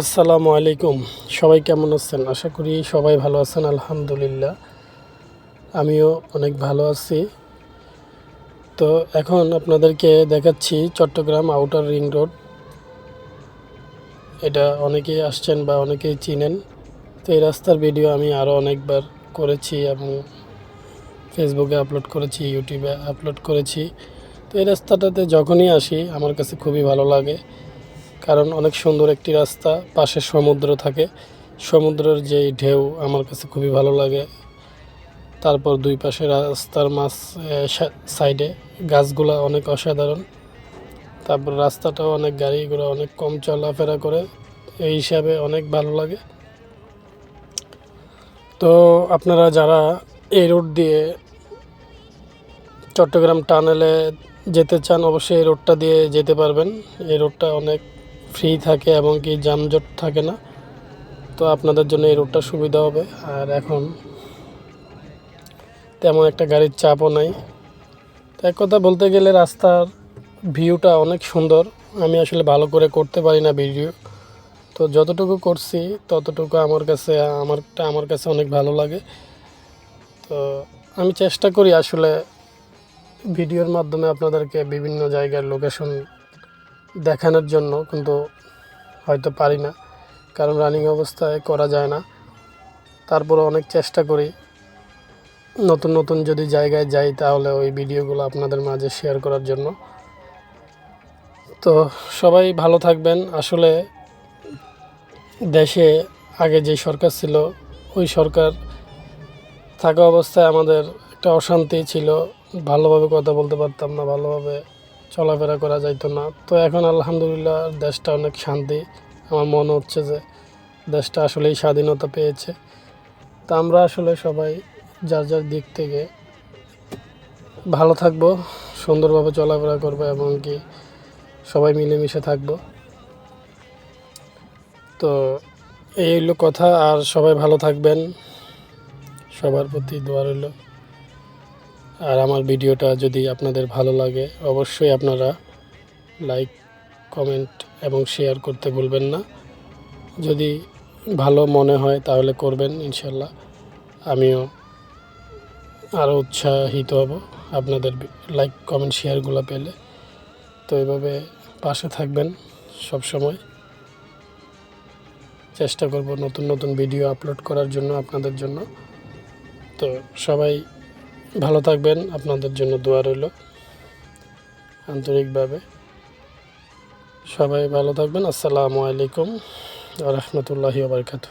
আসসালামু আলাইকুম। সবাই কেমন আছেন? আশা করি সবাই ভালো আছেন, আলহামদুলিল্লাহ। আমিও অনেক ভালো আছি। তো এখন আপনাদেরকে দেখাচ্ছি চট্টগ্রাম আউটার রিং রোড। এটা অনেকেই আসছেন বা অনেকেই চিনেন। তো এই রাস্তার ভিডিও আমি আরও অনেকবার করেছি এবং ফেসবুকে আপলোড করেছি, ইউটিউবে আপলোড করেছি। তো এই রাস্তাটাতে যখনই আসি, আমার কাছে খুবই ভালো লাগে। কারণ অনেক সুন্দর একটি রাস্তা, পাশে সমুদ্র থাকে। সমুদ্রের যেই ঢেউ আমার কাছে খুবই ভালো লাগে। তারপর দুই পাশে রাস্তার মাছ সাইডে গাছগুলা অনেক অসাধারণ। তারপর রাস্তাটাও অনেক গাড়িগুলো অনেক কম চলাফেরা করে। এই হিসাবে অনেক ভালো লাগে। তো আপনারা যারা এই রোড দিয়ে চট্টগ্রাম টানেলে যেতে চান, অবশ্যই এই রোডটা দিয়ে যেতে পারবেন। এই রোডটা অনেক ফ্রি থাকে এবং কি যানজট থাকে না, তো আপনাদের জন্য এই রোডটা সুবিধা হবে। আর এখন তেমন একটা গাড়ির চাপও নাই। তো এক কথা বলতে গেলে রাস্তার ভিউটা অনেক সুন্দর। আমি আসলে ভালো করে করতে পারি না ভিডিও তো যতটুকু করছি, ততটুকু আমার কাছে, আমারটা আমার কাছে অনেক ভালো লাগে। তো আমি চেষ্টা করি আসলে ভিডিওর মাধ্যমে আপনাদেরকে বিভিন্ন জায়গার লোকেশন দেখানোর জন্য, কিন্তু হয়তো পারি না। কারণ রানিং অবস্থায় করা যায় না। তারপরে অনেক চেষ্টা করি। নতুন নতুন যদি জায়গায় যাই, তাহলে ওই ভিডিওগুলো আপনাদের মাঝে শেয়ার করার জন্য। তো সবাই ভালো থাকবেন। আসলে দেশে আগে যে সরকার ছিল, ওই সরকার থাকা অবস্থায় আমাদের একটা অশান্তি ছিল। ভালোভাবে কথা বলতে পারতাম না, ভালোভাবে চলাফেরা করা যাইতো না। তো এখন আলহামদুলিল্লাহ দেশটা অনেক শান্তি। আমার মনে হচ্ছে যে দেশটা আসলেই স্বাধীনতা পেয়েছে। তা আমরা আসলে সবাই যার যার দিক থেকে ভালো থাকব, সুন্দরভাবে চলাফেরা করব এবং কি সবাই মিলেমিশে থাকব। তো এই হলো কথা। আর সবাই ভালো থাকবেন। সবার প্রতি দোয়া রইল। আর আমার ভিডিওটা যদি আপনাদের ভালো লাগে, অবশ্যই আপনারা লাইক, কমেন্ট এবং শেয়ার করতে ভুলবেন না। যদি ভালো মনে হয় তাহলে করবেন ইনশাল্লাহ। আমিও আরও উৎসাহিত হব আপনাদের লাইক, কমেন্ট, শেয়ারগুলো পেলে। তো এভাবে পাশে থাকবেন সব সময় চেষ্টা করব নতুন নতুন ভিডিও আপলোড করার জন্য আপনাদের জন্য। তো সবাই ভালো থাকবেন আপনাদের জন্য দোয়া রইল আন্তরিকভাবে। সবাই ভালো থাকবেন আসসালামু আলাইকুম রহমতুল্লাহি বারকাতু